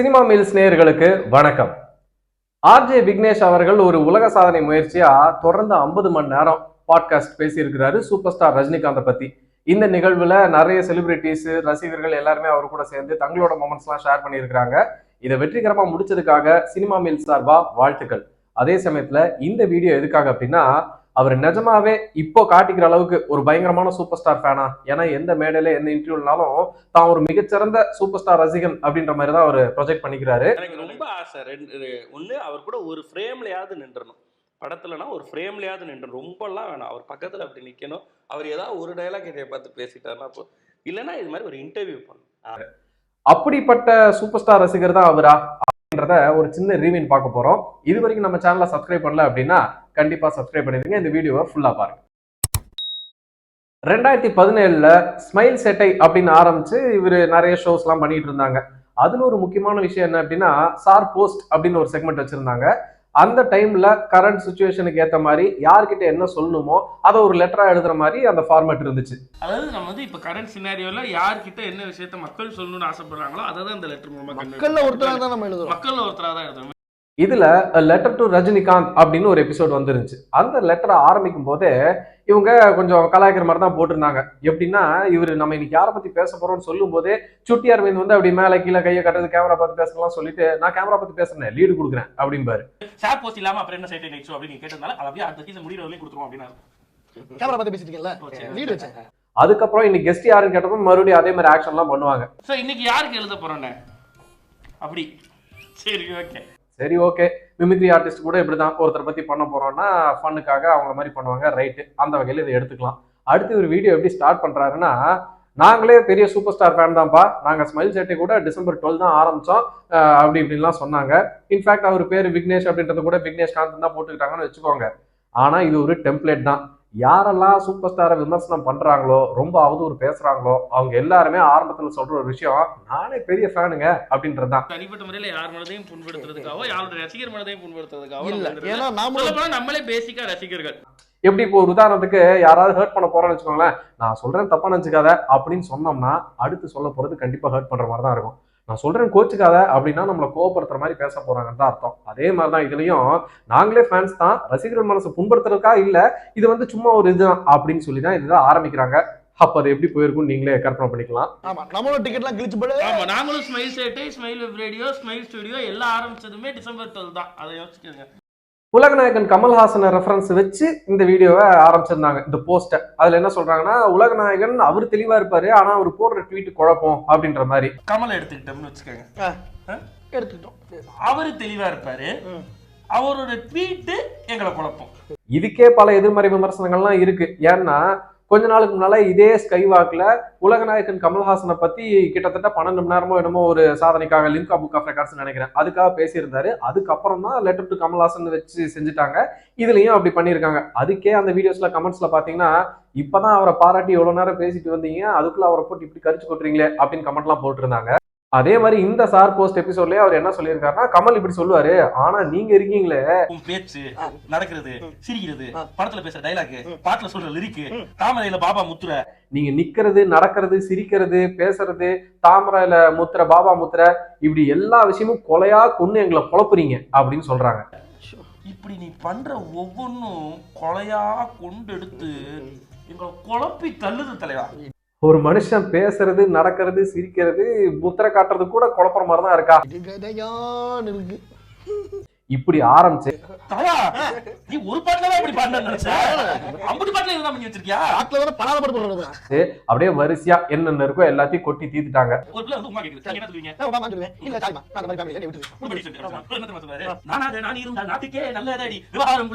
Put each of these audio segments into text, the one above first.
Cinema meals நேயர்களுக்கு வணக்கம். RJ Vignesh அவர்கள் ஒரு உலக சாதனை முயற்சியா தொடர்ந்து ஐம்பது மணி நேரம் பாட்காஸ்ட் பேசியிருக்கிறாரு சூப்பர் ஸ்டார் ரஜினிகாந்தை பத்தி. இந்த நிகழ்வுல நிறைய செலிபிரிட்டிஸ் ரசிகர்கள் எல்லாருமே அவர் கூட சேர்ந்து தங்களோட மொமெண்ட்ஸ்லாம் ஷேர் பண்ணியிருக்கிறாங்க. இதை வெற்றிகரமா முடிச்சதுக்காக சினிமா மீல் சார்பா வாழ்த்துக்கள். அதே சமயத்துல இந்த வீடியோ எதுக்காக அப்படின்னா அவர் நிஜமாவே இப்போ காட்டிக்கிற அளவுக்கு ஒரு பயங்கரமான சூப்பர் ஸ்டார் ஃபேனா ஏன்னா எந்த மேடையில எந்த இன்டர்வியூனாலும் தான் ஒரு மிகச்சிறந்த சூப்பர் ஸ்டார் ரசிகன் அப்படின்ற மாதிரி தான் அவர் ப்ரொஜெக்ட் பண்ணிக்கிறாரு. எனக்கு ரொம்ப ஆசை. ரெண்டு ஒன்று அவர் கூட ஒரு ஃப்ரேம்லையாவது நின்றணும். படத்துலனா ஒரு ஃப்ரேம்லையாவது நின்றணும். ரொம்பலாம் வேணாம். அவர் பக்கத்தில் அப்படி நிற்கணும் அவர் ஏதாவது ஒரு டைலாக் என்னைய பார்த்து பேசிட்டாருன்னா அப்போ இல்லைன்னா இது மாதிரி ஒரு இன்டர்வியூ பண்ணணும். அப்படிப்பட்ட சூப்பர் ஸ்டார் ரசிகர் தான் அவரா? அப்படின்றத ஒரு சின்ன ரீவின் பார்க்க போறோம். இது வரைக்கும் நம்ம சேனலை சப்ஸ்கிரைப் பண்ணல அப்படின்னா கண்டிப்பா சப்ஸ்கிரைப் பண்ணிடுங்க. இந்த வீடியோவை ஃபுல்லா பாருங்க. ரெண்டாயிரத்தி பதினேழுல ஸ்மைல் செட்டை அப்படின்னு ஆரம்பிச்சு இவர் நிறைய ஷோஸ்லாம் பண்ணிட்டு இருந்தாங்க. அதுல ஒரு முக்கியமான விஷயம் என்ன அப்படின்னா சார் போஸ்ட் அப்படின்னு ஒரு செக்மெண்ட் வச்சிருந்தாங்க. அந்த டைம்ல கரண்ட் சுச்சுவேஷனுக்கு ஏத்த மாதிரி யார்கிட்ட என்ன சொல்லணுமோ அதை ஒரு லெட்டரா எழுதுற மாதிரி அந்த ஃபார்மேட் இருந்துச்சு. அதாவது நம்ம வந்து இப்ப கரண்ட் சினாரியோல யார்கிட்ட என்ன விஷயத்த மக்கள் சொல்லணும்னு ஆசைப்படுறாங்களோ அதை தான் இந்த லெட்டர் மூலமா convey மக்கள்ல ஒருத்தரா பண்றோம். தான் நம்ம எழுதுறோம். மக்கள்ல ஒருத்தரா தான் எழுதுறோம். இதுல லெட்டர் டு ரஜினிகாந்த் அப்படின்னு ஒரு எபிசோட் வந்துருந்துச்சு. அந்த லெட்டரை ஆரம்பிக்கும் போதே இவங்க கொஞ்சம் கலாய்க்கிற மாதிரி தான் போட்டிருந்தாங்க. எப்படின்னா இவர் நம்ம இன்னைக்கு யாரை பத்தி பேச போறோம்னு சொல்லும் போதே சுட்டி அரவிந்த் வந்து அப்படி மேல கீழே கையை கட்டுறது கேமரா பார்த்து பேசலாம் சொல்லிட்டு நான் கேமரா பத்தி பேசுறேன் லீடு கொடுக்குறேன் அப்படிம்பாரு. ஷேர் போஸ்ட் இல்லாம அப்புறம் என்ன சைட் நெக்ஸ்ட் அப்படின்னு கேட்டதுனால அதை அப்படியே அடுத்த சீசன் முடிகிற வரையும் கொடுத்துருவோம் அப்படின்னு கேமரா பார்த்து பேசிட்டீங்கல்ல? சரி. லீடு வச்சேன். அதுக்கப்புறம் இன்னைக்கு கெஸ்ட் யாருன்னு கேட்டப்போ மறுபடியும் அதே மாதிரி ஆக்ஷன்லாம் பண்ணுவாங்க. சோ இன்னைக்கு யாருக்கு எழுத போறோண்ணே அப்படி. சரி ஓகே சரி ஓகே மிமிக்ரி ஆர்டிஸ்ட் கூட இப்படி தான் ஒருத்தரை பற்றி பண்ண போகிறோன்னா ஃபன்னுக்காக அவங்கள மாதிரி பண்ணுவாங்க ரைட்டு அந்த வகையில் இதை எடுத்துக்கலாம். அடுத்து ஒரு வீடியோ எப்படி ஸ்டார்ட் பண்ணுறாருன்னா நாங்களே பெரிய சூப்பர் ஸ்டார் ஃபேன் தான்ப்பா. நாங்கள் ஸ்மைல் செட்டை கூட டிசம்பர் டுவெல் தான் ஆரம்பித்தோம் அப்படி இப்படின்லாம் சொன்னாங்க. இன்ஃபேக்ட் அவர் பேர் விக்னேஷ் அப்படின்றத கூட விக்னேஷ் காந்த் தான் போட்டுக்கிட்டாங்கன்னு வச்சுக்கோங்க. ஆனால் இது ஒரு டெம்ப்ளேட் தான். யாரெல்லாம் சூப்பர் ஸ்டாரை விமர்சனம் பண்றாங்களோ ரொம்ப அவதூறு பேசுறாங்களோ அவங்க எல்லாருமே ஆரம்பத்துல சொல்ற ஒரு விஷயம் நானே பெரிய ஃபேனுங்க அப்படின்றது தான் தனிப்பட்ட முறையில யார் மனதையும் புண்படுத்துறதுக்காகவோ யாரோட ரசிகர் மனதையும் புண்படுத்துறதுக்காகவோ இல்ல. ஏன்னா நாமளும் நம்மளே பேசிக்கா ரசிகர்கள். எப்படி இப்போ ஒரு உதாரணத்துக்கு யாராவது ஹர்ட் பண்ண போறோம்னு வச்சுக்கோங்களேன் நான் சொல்றேன் தப்பா நினைச்சுக்காத அப்படின்னு சொன்னோம்னா அடுத்து சொல்ல போறது கண்டிப்பா ஹர்ட் பண்ற மாதிரி தான் இருக்கும். நான் சொல்றேன் கோச்சுக்காத அப்படின்னா நம்மளை கோவப்படுத்துற மாதிரி பேச போறாங்கன்னு தான் அர்த்தம். அதே மாதிரி தான் இதுலயும் நாங்களே ஃபேன்ஸ் தான் ரசிகர்கள் மனசு புண்படுத்துறதுக்கா இல்ல இது வந்து சும்மா ஒரு இதுதான் அப்படின்னு சொல்லி தான் இதுதான் ஆரம்பிக்கிறாங்க. அப்ப அது எப்படி போயிருக்கும்னு நீங்களே கற்பனை பண்ணிக்கலாம். ஆமா நம்மளும் டிக்கெட்லாம் கிழிச்சு போடு. ஆமா நாங்களும் smile Settai smile web radio smile studio எல்லாம் ஆரம்பிச்சதுமே டிசம்பர் டுவெல் தான். அதை யோசிச்சுக்கோங்க. உலகநாயகன் கமல்ஹாசனை ரெஃபரன்ஸ் வச்சு இந்த வீடியோவை ஆரம்பிச்சிருந்தாங்க. இந்த போஸ்ட்டை அதுல என்ன சொல்றாங்கன்னா உலகநாயகன் அவர் தெளிவா இருப்பாரு ஆனா அவர் போடுற ட்வீட் குழப்பம் அப்படின்ற மாதிரி. கமலை எடுத்துக்கிட்டோம்னு வச்சுக்கோங்க. எடுத்துக்கிட்டோம். அவரு தெளிவா இருப்பாரு. அவரோட ட்வீட்டு எங்களை குழப்பம். இதுக்கே பல எதிர்மறை விமர்சனங்கள்லாம் இருக்கு. ஏன்னா கொஞ்ச நாளுக்கு முன்னால இதே ஸ்கை ஸ்கைவாக்ல உலகநாயகன் கமல்ஹாசனை பத்தி கிட்டத்தட்ட பன்னெண்டு மணி நேரமோ என்னமோ ஒரு சாதனைக்காக லிம்கா புக் ஆஃப் ரெக்கார்ட்ஸ் நினைக்கிறேன். அதுக்காக பேசியிருந்தாரு. அதுக்கப்புறம் தான் லெட்டர் டு கமல்ஹாசன் வச்சு செஞ்சுட்டாங்க. இதுலயும் அப்படி பண்ணியிருக்காங்க. அதுக்கே அந்த வீடியோஸ்ல கமெண்ட்ஸ்ல பாத்தீங்கன்னா இப்பதான் அவரை பாராட்டி எவ்வளவு நேரம் பேசிட்டு வந்தீங்க. அதுக்குள்ள அவரை போட்டு இப்படி கரிச்சு கொட்டுறீங்களே அப்படின்னு கமெண்ட்லாம் போட்டிருந்தாங்க. அதே மாதிரி இந்த சார் போஸ்ட் எபிசோட்லயே அவர் என்ன சொல்லியிருக்காருன்னா கமல் இப்படி சொல்லுவாரு. ஆனா நீங்க இருக்கீங்களே. உன் பேச்சு நடக்கிறது சிரிக்கிறது. படத்துல பேசுற டைலாக் பாட்டுல சொல்ற லிரிக்கு தாமரையில பாபா முத்துற. நீங்க நிக்கிறது நடக்கிறது சிரிக்கிறது பேசுறது தாமரையில முத்திர பாபா முத்திர இப்படி எல்லா விஷயமும் கொலையா கொன்னு எங்களை குழப்புறீங்க அப்படின்னு சொல்றாங்க. இப்படி நீ பண்ற ஒவ்வொன்றும் கொலையா கொண்டு எடுத்து எங்களை குழப்பி தள்ளுது தலைவா. ஒரு மனுஷன் பேசுறது நடக்கிறது சிரிக்கிறது முத்திர காட்டுறது கூட குழப்புற மாதிரி தான் இருக்கா? இப்படி ஆரம்பிச்சு. அப்படியே வரிசையா என்னென்ன இருக்கோ எல்லாத்தையும் கொட்டி தீத்துட்டாங்க விவகாரம்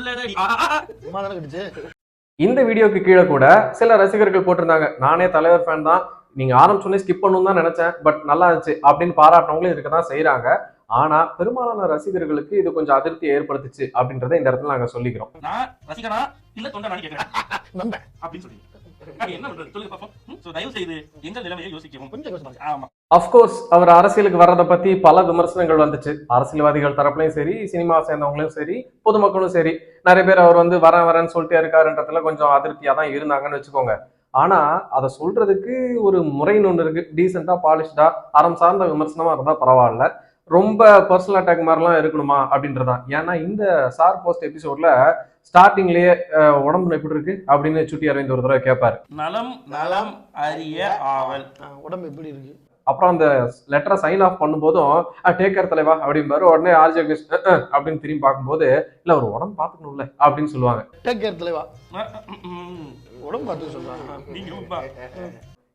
இந்த வீடியோக்கு கீழே கூட சில ரசிகர்கள் போட்டிருந்தாங்க. நானே தலைவர் ஃபேன் தான். நீங்க ஆரம்பிச்சோடனே ஸ்கிப் பண்ணணும் தான் நினைச்சேன். பட் நல்லா இருந்துச்சு. அப்படின்னு பாராட்டினவங்களும் இருக்க தான் செய்யறாங்க ஆனா பெரும்பாலான ரசிகர்களுக்கு இது கொஞ்சம் அதிருப்தி ஏற்படுத்துச்சு அப்படின்றத இந்த இடத்துல நாங்க சொல்லிக்கிறோம். நான் ரசிகனா இல்ல தொண்டனா கேட்கிறேன் அப்படின்னு சொல்லி என்ன பண்றது? சொல்லுங்க பாப்போம். ம், so தயவு செய்து எங்கள் நிலைமையை யோசிக்கவும். கொஞ்சம் யோசிச்சு பாருங்க. ஆமா. அஃப்கோர்ஸ் அவர் அரசியலுக்கு வர்றதை பத்தி பல விமர்சனங்கள் வந்துச்சு. அரசியல்வாதிகள் தரப்புலையும் சரி சினிமா சேர்ந்தவங்களும் சரி பொதுமக்களும் சரி. நிறைய பேர் அவர் வந்து வரேன் வரேன்னு சொல்லிட்டே இருக்காருன்றதுல கொஞ்சம் அதிருப்தியா தான் இருந்தாங்கன்னு வச்சுக்கோங்க. ஆனா அதை சொல்றதுக்கு ஒரு முறைன்னு ஒன்று இருக்கு. டீசெண்டா பாலிஷ்டா அறம் சார்ந்த விமர்சனமா இருந்தா பரவாயில்ல. ரொம்ப பர்சனல் அட்டாக் மாதிரிலாம் இருக்கணுமா அப்படின்றதான் ஏன்னா இந்த சார் போஸ்ட் எபிசோட்ல ஸ்டார்டிங்லயே உடம்பு எப்படி இருக்கு அப்படின்னு சுட்டி அரவிந்த் ஒரு தடவை கேட்பாரு நலம் நலம் அறிய ஆவல். உடம்பு எப்படி இருக்கு? அப்புறம் அந்த லெட்டரை சைன் ஆஃப் பண்ணும்போதும் டேக் கேர் தலைவா அப்படிம்பாரு. உடனே ஆர்ஜே விக்னேஷ் "அஹ், அஹ்" அப்படின்னு திரும்பி பார்க்கும்போது இல்ல ஒரு உடம்பு பார்த்துக்கணும்ல அப்படின்னு சொல்லுவாங்க. டேக் கேர் தலைவா. உடம்பு பார்த்து சொல்றாங்க.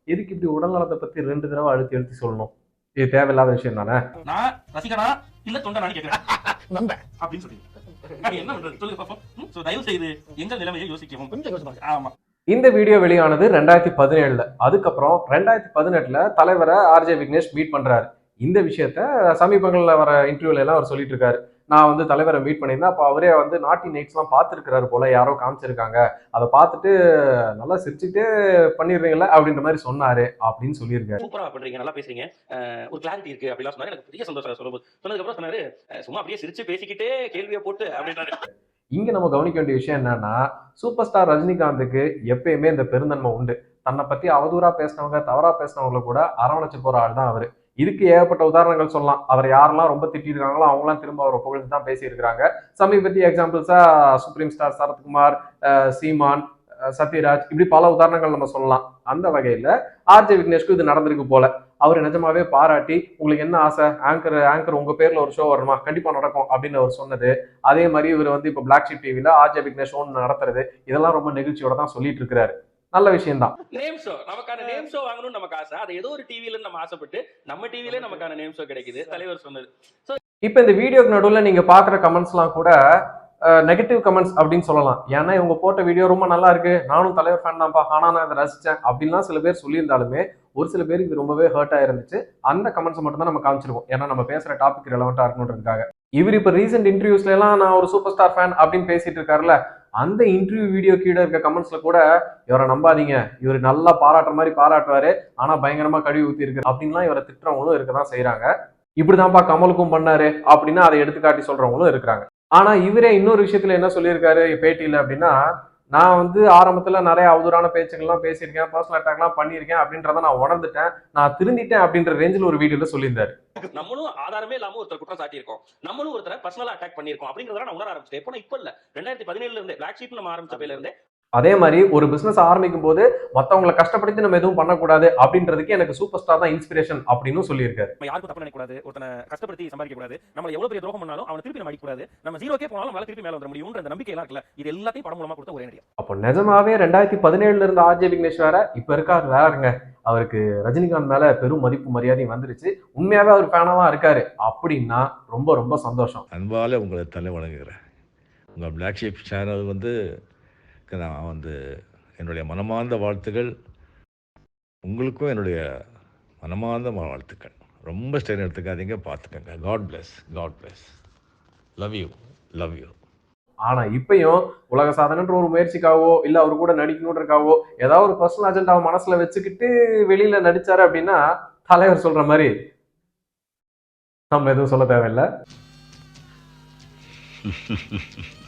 எதுக்கு இப்படி உடல் நலத்தை பத்தி ரெண்டு தடவை அழுத்தி அழுத்தி சொல்லணும்? இது தேவையில்லாத விஷயம் தானே? நான் ரசிகனா இல்ல தொண்டனான்னு கேட்கிறேன் நம்பேன். அப்படின்னு சொல்லி என்ன பண்றது? சொல்லுங்க பாப்போம். தயவு செய்து எங்கள் நிலைமையை யோசிக்கவும். கொஞ்சம் ஆமா. இந்த வீடியோ வெளியானது ரெண்டாயிரத்தி பதினேழுல. அதுக்கப்புறம் ரெண்டாயிரத்தி பதினெட்டுல தலைவரை ஆர்ஜே விக்னேஷ் மீட் பண்றாரு. இந்த விஷயத்த சமீபங்களில் வர இன்டர்வியூல எல்லாம் அவர் சொல்லிட்டு இருக்காரு. நான் வந்து தலைவரை மீட் பண்ணியிருந்தேன். அப்போ அவரே வந்து நாட்டி நைட்ஸ்லாம் பார்த்துருக்கிறாரு போல. யாரோ காமிச்சிருக்காங்க. அதை பார்த்துட்டு நல்லா சிரிச்சுட்டு பண்ணிடுறீங்களா அப்படின்ற மாதிரி சொன்னாரு அப்படின்னு சொல்லியிருக்காரு. சூப்பரா பண்றீங்க. நல்லா பேசுறீங்க. ஒரு கிளாரிட்டி இருக்கு அப்படிலாம் சொன்னாரு. எனக்கு பெரிய சந்தோஷம். சொல்லும்போது சொன்னதுக்கு அப்புறம் சொன்னாரு சும்மா அப்படியே சிரிச்சு பேசிக்கிட்டே கேள்வியை போட்டு அப்படின்னாரு இங்கே நம்ம கவனிக்க வேண்டிய விஷயம் என்னன்னா சூப்பர் ஸ்டார் ரஜினிகாந்துக்கு எப்பயுமே இந்த பெருந்தன்மை உண்டு. தன்னை பற்றி அவதூறாக பேசினவங்க தவறாக பேசினவங்கள கூட அரவணைச்சு போகிற ஆள் தான் அவர். இதுக்கு ஏகப்பட்ட உதாரணங்கள் சொல்லலாம். அவர் யாரெல்லாம் ரொம்ப திட்டிருக்காங்களோ அவங்களாம் திரும்ப அவரை புகழ்ந்து தான் பேசியிருக்கிறாங்க. சமீபத்திய எக்ஸாம்பிள்ஸாக சுப்ரீம் ஸ்டார் சரத்குமார் சீமான் சத்யராஜ் இப்படி பல உதாரணங்கள் நம்ம சொல்லலாம். அந்த வகையில் ஆர்ஜே விக்னேஷ்க்கு இது நடந்திருக்கு போல. அவர் நிஜமாவே பாராட்டி உங்களுக்கு என்ன ஆசை? ஆங்கர் ஆங்கர் உங்க பேர்ல ஒரு ஷோ வரணுமா? கண்டிப்பா நடக்கும். அப்படின்னு அவர் சொன்னது. அதே மாதிரி இவர் வந்து இப்போ பிளாக் ஷீப் டிவில ஆர்ஜே விக்னேஷ் ஒன்று நடத்துறது. இதெல்லாம் ரொம்ப நெகிழ்ச்சியோட தான் சொல்லிட்டு இருக்கிறாரு. நல்ல விஷயம்தான். நேம் ஷோ நமக்கான நேம் ஷோ வாங்கணும்னு நமக்கு ஆசை. அது ஏதோ ஒரு டிவில நம்ம ஆசைப்பட்டு நம்ம டிவிலே நமக்கான நேம் ஷோ கிடைக்குது. தலைவர் சொன்னது. இப்போ இந்த வீடியோக்கு நடுவில் நீங்க பாக்குற கமெண்ட்ஸ்லாம் கூட நெகட்டிவ் கமெண்ட்ஸ் அப்படின்னு சொல்லலாம். ஏன்னா இவங்க போட்ட வீடியோ ரொம்ப நல்லா இருக்கு. நானும் தலைவர் ஃபேன் தான்ப்பா. ஆனா நான் இதை ரசிச்சேன். அப்படின்லாம் சில பேர் சொல்லியிருந்தாலுமே ஒரு சில பேருக்கு இது ரொம்பவே ஹர்ட் ஆயிருந்துச்சு. அந்த கமெண்ட்ஸ் மட்டும் தான் நம்ம காமிச்சிருவோம். ஏன்னா நம்ம பேசுற டாபிக் ரெலவெண்டா இருக்கணுன்றதுக்காக. இவர் இப்போ ரீசெண்ட் இன்டர்வியூஸ்ல எல்லாம் நான் ஒரு சூப்பர் ஸ்டார் ஃபேன் அப்படின்னு பேசிட்டு இருக்காருல்ல அந்த இன்டர்வியூ வீடியோ கீழே இருக்க கமெண்ட்ஸ்ல கூட இவரை நம்பாதீங்க. இவர் நல்லா பாராட்டுற மாதிரி பாராட்டுவாரு. ஆனா பயங்கரமா கழுவி ஊத்தி இருக்கு அப்படின்லாம் இவரை திட்டுறவங்களும் இருக்கதான் செய்யறாங்க இப்படிதான்ப்பா கமலுக்கும் பண்ணாரு அப்படின்னா அதை எடுத்துக்காட்டி சொல்றவங்களும் இருக்கிறாங்க. ஆனா இவரே இன்னொரு விஷயத்துல என்ன சொல்லியிருக்காரு பேட்டியில அப்படின்னா நான் வந்து ஆரம்பத்துல நிறைய அவதூறான பேச்சுக்கள்லாம் பேசியிருக்கேன் பர்சனல் அட்டாக்லாம் பண்ணியிருக்கேன் அப்படின்றத நான் உணர்ந்துட்டேன். நான் திருந்திட்டேன் அப்படின்ற ரேஞ்சில் ஒரு வீடியோல சொல்லியிருந்தாரு. நம்மளும் ஆதாரமே இல்லாம ஒருத்தர் குற்றம் சாட்டியிருக்கோம். நம்மளும் ஒருத்தர் பர்சனலா அட்டாக் பண்ணிருக்கோம் அப்படிங்கறத நான் உணர ஆரம்பிச்சிட்டேன். இப்போ இப்ப இல்ல. ரெண்டாயிரத்தி பதினேழுல இருந்து பிளாக் ஷீப் நம்ம ஆரம்பிச்ச பேர்ல இருந்தே அதே மாதிரி ஒரு பிசினஸ் ஆரம்பிக்கும் போது மத்தவங்களை கஷ்டப்படுத்தி நம்ம எதுவும் பண்ணக்கூடாது அப்படின்றதுக்கு எனக்கு சூப்பர் ஸ்டார் தான் இன்ஸ்பிரேஷன் அப்படின்னு சொல்லியிருக்காரு. நம்ம யாருக்கும் தப்பு நினைக்கக்கூடாது. ஒருத்தனை கஷ்டப்படுத்தி சம்பாதிக்க கூடாது நம்ம எவ்வளவு பெரிய துரோகம் பண்ணாலும் அவனை திருப்பி நம்ம அடிக்கக்கூடாது. நம்ம ஜீரோக்கே போனாலும் நம்மளால திருப்பி மேல வந்துட முடியும்ன்ற அந்த நம்பிக்கை எல்லாம் இருக்குல்ல? இது எல்லாத்தையும் படம் மூலமா கொடுத்த ஒரே நடிகை அப்போ நிஜமாவே ரெண்டாயிரத்தி பதினேழுல இருந்த ஆர்ஜே விக்னேஷ் வேற இப்ப இருக்காரு வேறங்க. அவருக்கு ரஜினிகாந்த் மேல பெரும் மதிப்பு மரியாதையும் வந்துருச்சு. உண்மையாவே அவர் ஃபேனாவா இருக்காரு. அப்படின்னா ரொம்ப ரொம்ப சந்தோஷம். அன்பால் உங்களை தலை வணங்குகிறேன். உங்கள் பிளாக் ஷீப் சேனல் வந்து நான் வந்து என்னுடைய மனமார்ந்த வாழ்த்துக்கள். உங்களுக்கும் என்னுடைய மனமார்ந்த வாழ்த்துக்கள். ரொம்ப ஸ்டெயின் எடுத்துக்காதீங்க பார்த்துக்கங்க. God bless God bless love you love you ஆனா இப்பயும் உலக சாதனைன்ற ஒரு முயற்சிக்காவோ இல்ல அவர் கூட நடிக்கணுன்றக்காவோ ஏதாவது ஒரு பர்சனல் அஜெண்டாவை மனசுல வச்சுக்கிட்டு வெளியில நடிச்சாரு அப்படின்னா தலைவர் சொல்ற மாதிரி நம்ம எதுவும் சொல்ல தேவையில்லை.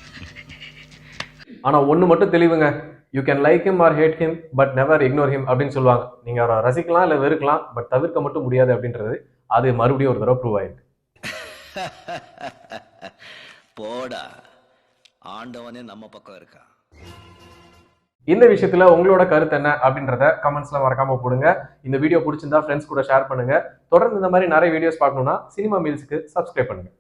ஆனா ஒண்ணு மட்டும் தெளிவுங்க. You can like him or hate him but never ignore him அப்படின்னு சொல்லுவாங்க. நீங்க அவரை ரசிக்கலாம் இல்ல வெறுக்கலாம் பட் தவிர்க்க மட்டும் முடியாது அப்படின்றது அது மறுபடியும் ஒரு தடவை ப்ரூவ் ஆயிருக்கு போடா. ஆண்டவனே நம்ம பக்கம் இருக்கா? இந்த விஷயத்துல உங்களோட கருத்து என்ன அப்படின்றத கமெண்ட்ஸ்ல மறக்காம போடுங்க. இந்த வீடியோ பிடிச்சிருந்தா ஃப்ரெண்ட்ஸ் கூட ஷேர் பண்ணுங்க. தொடர்ந்து இந்த மாதிரி நிறைய வீடியோஸ் பார்க்கணும்னா சினிமா மீல்ஸ்க்கு சப்ஸ்கிரைப் பண்ணுங்க.